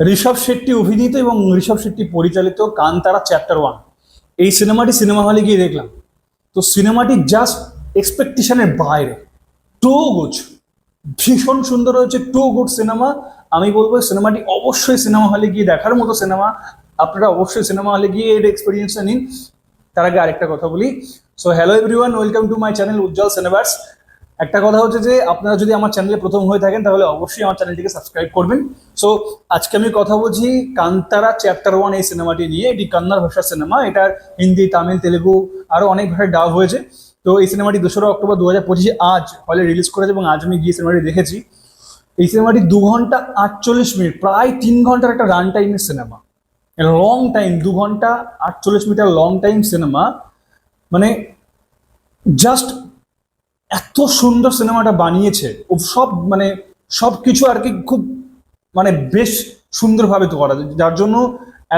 ঋষভ শেট্টি অভিনীত এবং ঋষভ শেট্টি পরিচালিত কান্তারা চ্যাপ্টার ওয়ান। এই সিনেমাটি সিনেমা হলে গিয়ে দেখলাম। তো সিনেমাটি জাস্ট এক্সপেকটেশনের বাইরে। টু গুড ভীষণ সুন্দর হয়েছে টু গুড সিনেমা। আমি বলব সিনেমাটি অবশ্যই সিনেমা হলে গিয়ে দেখার মতো সিনেমা। আপনারা অবশ্যই সিনেমা হলে গিয়ে এর এক্সপিরিয়েন্সটা নিন। তার আগে আরেকটা কথা বলি। So hello everyone welcome to my channel Ujjwal Cineverse একটা কথা হচ্ছে যে, আপনারা যদি আমার চ্যানেলে প্রথম হয়ে থাকেন, তাহলে অবশ্যই আমার চ্যানেলটিকে সাবস্ক্রাইব করবেন। সো আজকে আমি কথা বলছি কান্তারা চ্যাপ্টার ওয়ান এই সিনেমাটি নিয়ে, এটি কন্নড় ভাষার সিনেমা এটার হিন্দি, তামিল, তেলেগু আরও অনেক ভাষায় ডাব হয়েছে। তো এই সিনেমাটি দোসরা অক্টোবর দু হাজার পঁচিশে আজ হলে রিলিজ করেছে এবং আজ আমি গিয়ে সিনেমাটি দেখেছি। এই সিনেমাটি দু ঘণ্টা আটচল্লিশ মিনিট, প্রায় তিন ঘণ্টার একটা রান টাইমের সিনেমা লং টাইম দু ঘণ্টা আটচল্লিশ মিটার লং টাইম সিনেমা মানে জাস্ট এত সুন্দর সিনেমাটা বানিয়েছে। ও সব মানে সব কিছু আর কি খুব মানে বেশ সুন্দরভাবে তো করা যার জন্য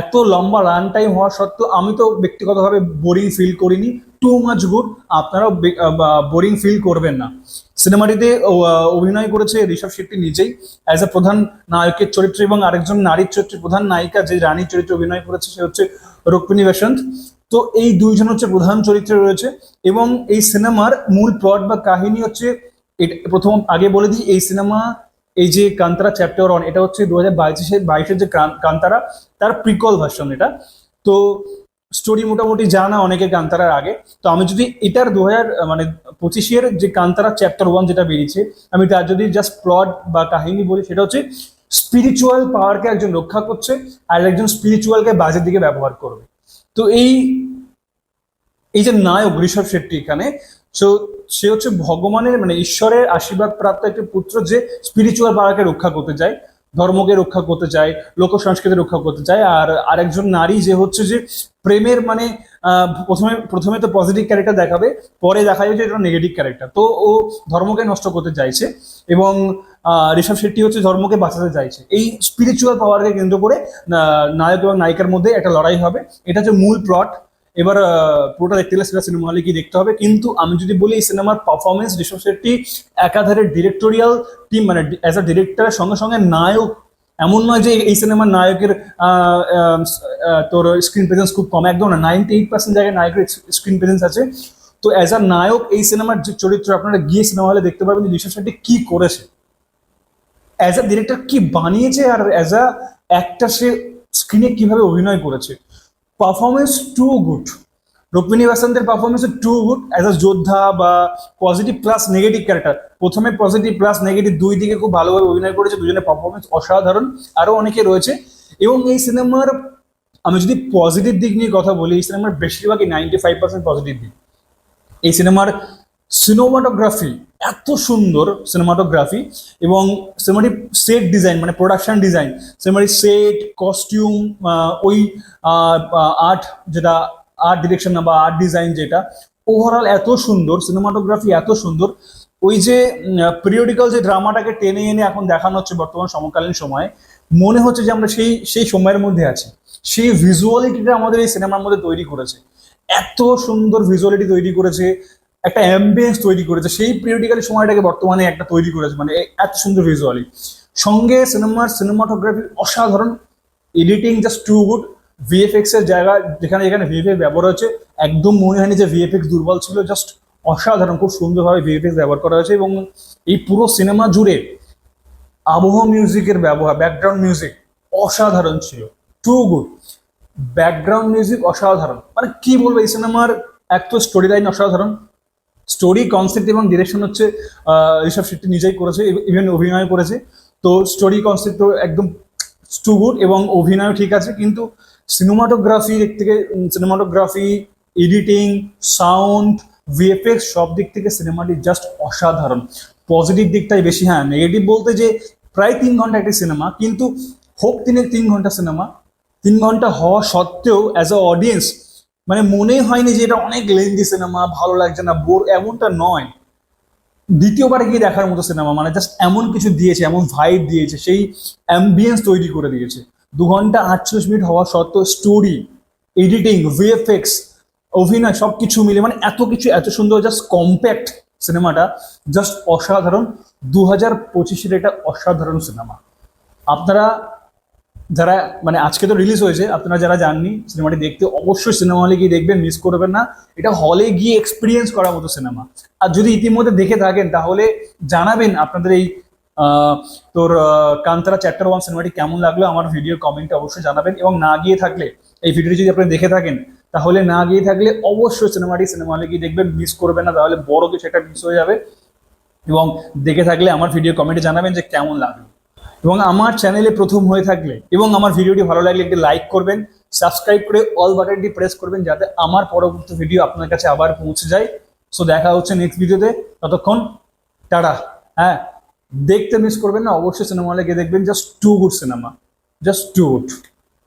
এত লম্বা রান টাইম হওয়া সত্ত্বেও আমি তো ব্যক্তিগতভাবে বোরিং ফিল করিনি। টু মাচ গুড আপনারাও বোরিং ফিল করবেন না। সিনেমাটিতে অভিনয় করেছে ঋষভ শেট্টি নিজেই। অ্যাজ এ প্রধান নায়কের চরিত্র এবং আরেকজন নারীর চরিত্রে প্রধান নায়িকা যে রানীর চরিত্রে অভিনয় করেছে, সে হচ্ছে রুক্মিণী বেসন্ত। তো এই দুইজন হচ্ছে প্রধান চরিত্রে রয়েছে এবং এই সিনেমার মূল প্লট বা কাহিনী হচ্ছে প্রথম আগে বলে দিই, এই সিনেমা, এই যে কান্তারা চ্যাপ্টার ওয়ান, এটা হচ্ছে দু হাজার বাইশে বাইশের যে কান্তারা, তার প্রিকল ভার্সন এটা। তো স্টোরি মোটামুটি জানা অনেকে কান্তারার আগে। তো আমি যদি এটার দু হাজার মানে পঁচিশের যে কান্তারা চ্যাপ্টার ওয়ান যেটা বেরিয়েছে, আমি তার যদি জাস্ট প্লট বা কাহিনী বলি, সেটা হচ্ছে স্পিরিচুয়াল পাওয়ারকে একজন রক্ষা করছে আর একজন স্পিরিচুয়ালকে বাজের দিকে ব্যবহার করবে। তো এই এই যে নায়ক ঋষভ শেট্টি এখানে সো সে হচ্ছে ভগবানের মানে ঈশ্বরের আশীর্বাদ প্রাপ্ত একটি পুত্র যে স্পিরিচুয়াল পাওয়ারকে রক্ষা করতে চায়, ধর্মকে রক্ষা করতে চায় লোক সংস্কৃতি রক্ষা করতে চায়, আর আরেকজন নারী যে হচ্ছে যে প্রেমের মানে প্রথমে প্রথমে তো পজিটিভ ক্যারেক্টার দেখাবে, পরে দেখা যাবে যে এটা নেগেটিভ ক্যারেক্টার তো ও ধর্মকে নষ্ট করতে চাইছে এবং ঋষভ শেট্টি হচ্ছে ধর্মকে বাঁচাতে চাইছে। এই স্পিরিচুয়াল পাওয়ারকে কেন্দ্র করে নায়ক এবং নায়িকার মধ্যে একটা লড়াই হবে। এটা হচ্ছে মূল প্লট এবার পুরোটা দেখতে গেলে সেটা সিনেমা হলে গিয়ে দেখতে হবে। কিন্তু আমি যদি বলি, এই সিনেমার পারফরমেন্স ঋষভ শেট্টি একাধারে ডিরেক্টোরিয়াল টিম মানে অ্যাজ আ ডিরেক্টরের সঙ্গে সঙ্গে নায়ক, এমন নয় যে এই সিনেমার নায়কের তোর স্ক্রিন প্রেজেন্স খুব কম। একদম না নাইনটি এইট পার্সেন্ট জায়গায় নায়কের স্ক্রিন প্রেজেন্স আছে। তো অ্যাজ আ নায়ক এই সিনেমার যে চরিত্র, আপনারা গিয়ে সিনেমা হলে দেখতে পারবেন যে ঋষভ শেট্টি কী করেছে। অ্যাজ আ ডিরেক্টর কি বানিয়েছে আর অ্যাজ আ অ্যাক্টার সে স্ক্রিনে কীভাবে অভিনয় করেছে? Performance too good Rukmini বাসন্তের performance too good as a যোদ্ধা বা পজিটিভ প্লাস নেগেটিভ ক্যারেক্টার প্রথমে পজিটিভ প্লাস নেগেটিভ দুই দিকে খুব ভালোভাবে অভিনয় করেছে, দুজনের পারফরমেন্স অসাধারণ। আরও অনেকে রয়েছে। এবং এই সিনেমার আমি যদি পজিটিভ দিক নিয়ে কথা বলি, এই সিনেমার বেশিরভাগই নাইনটি ফাইভ পার্সেন্ট পজিটিভ দিক। এই সিনেমার সিনেমাটোগ্রাফি এত সুন্দর সিনেমাটোগ্রাফি এবং সিনেমাটির সেট ডিজাইন মানে প্রোডাকশন ডিজাইন সিনেমাটির সেট কস্টিউম ওই আর্ট যেটা আর্ট ডিরেকশন বা আর্ট ডিজাইন যেটা ওভারঅল এত সুন্দর সিনেমাটোগ্রাফি এত সুন্দর। ওই যে পিরিয়ডিক্যাল যে ড্রামাটাকে টেনে এনে এখন দেখানো হচ্ছে বর্তমান সমকালীন সময়ে, মনে হচ্ছে যে আমরা সেই সেই সময়ের মধ্যে আছি। সেই ভিজুয়ালিটিটা আমাদের এই সিনেমার মধ্যে তৈরি করেছে। এত সুন্দর ভিজুয়ালিটি তৈরি করেছে। একটা অ্যাম্বিয়েন্স তৈরি করেছে। সেই পিরিয়ডিক্যাল সময়টাকে বর্তমানে একটা তৈরি করেছে মানে এত সুন্দর ভিজুয়ালি সঙ্গে সিনেমার সিনেমাটোগ্রাফি অসাধারণ। Editing just too good VFX এর জায়গা যেখানে যেখানে ভিএফএক্স ব্যবহার হয়েছে, একদম মনে হয়নি যে ভিএফএক্স দুর্বল ছিল জাস্ট অসাধারণ, খুব সুন্দরভাবে ভিএফএক্স ব্যবহার করা হয়েছে এবং এই পুরো সিনেমা জুড়ে আবহ মিউজিকের ব্যবহার ব্যাকগ্রাউন্ড মিউজিক অসাধারণ ছিল। টু গুড ব্যাকগ্রাউন্ড মিউজিক অসাধারণ। মানে কি বলব, এই সিনেমার এক তো স্টোরি লাইন অসাধারণ। স্টোরি কনসেপ্ট এবং ডিরেকশন হচ্ছে ঋষভ শেট্টি নিজেই করেছে ইভেন অভিনয় করেছে। তো স্টোরি কনসেপ্ট একদম টু গুড এবং অভিনয় ঠিক আছে, কিন্তু সিনেমাটোগ্রাফি দিক থেকে সিনেমাটোগ্রাফি এডিটিং সাউন্ড ভিএফএক্স সব দিক থেকে সিনেমাটি জাস্ট অসাধারণ। পজিটিভ দিকটাই বেশি হ্যাঁ নেগেটিভ বলতে যে প্রায় তিন ঘণ্টা একটি সিনেমা কিন্তু হোক তিনে তিন ঘণ্টা সিনেমা তিন ঘণ্টা হওয়া সত্ত্বেও অ্যাজ অডিয়েন্স মানে মনে হয়নি যে এটা অনেক লেন্দি সিনেমা ভালো লাগছে না বোর এমনটা নয়। দ্বিতীয়বার গিয়ে দেখার মতো সিনেমা মানে জাস্ট এমন কিছু দিয়েছে, এমন ভাইব দিয়েছে, সেই অ্যাম্বিয়েন্স তৈরি করে দিয়েছে। দু ঘণ্টা আটচল্লিশ মিনিট হওয়া সত্ত্বেও স্টোরি এডিটিং ভিএফএক্স অভিনয় সব কিছু মিলে মানে এত কিছু, এত সুন্দর জাস্ট কম্প্যাক্ট সিনেমাটা জাস্ট অসাধারণ। দু হাজার পঁচিশের এটা অসাধারণ সিনেমা আপনারা যারা মানে আজকে তো রিলিজ হয়েছে, আপনারা যারা জাননি সিনেমাটি দেখতে অবশ্যই সিনেমা হলে গিয়ে দেখবেন মিস করবেন না। এটা হলে গিয়ে এক্সপিরিয়েন্স করার মতো সিনেমা আর যদি ইতিমধ্যে দেখে থাকেন, তাহলে জানাবেন আপনাদের এই তোর কান্তারা চ্যাপ্টার ওয়ান সিনেমাটি কেমন লাগল, আমার ভিডিও কমেন্টে অবশ্যই জানাবেন। এবং না গিয়ে থাকলে, এই ভিডিওটি যদি আপনি দেখে থাকেন, তাহলে না গিয়ে থাকলে অবশ্যই সিনেমাটি সিনেমা হলে গিয়ে দেখবেন মিস করবেন না, তাহলে বড় কিছু একটা মিস হয়ে যাবে। এবং দেখে থাকলে আমার ভিডিও কমেন্টে জানাবেন যে কেমন লাগল। এবং আমার চ্যানেলে প্রথম হয়ে থাকলে এবং আমার ভিডিওটি ভালো লাগলে একটি লাইক করবেন সাবস্ক্রাইব করে অল বাটনটি প্রেস করবেন যাতে আমার পরবর্তী ভিডিও আপনার কাছে আবার পৌঁছে যায়। সো দেখা হচ্ছে নেক্সট ভিডিওতে ততক্ষণ, টাটা। হ্যাঁ দেখতে মিস করবেন না, অবশ্যই সিনেমা হলে গিয়ে দেখবেন just too good cinema just too good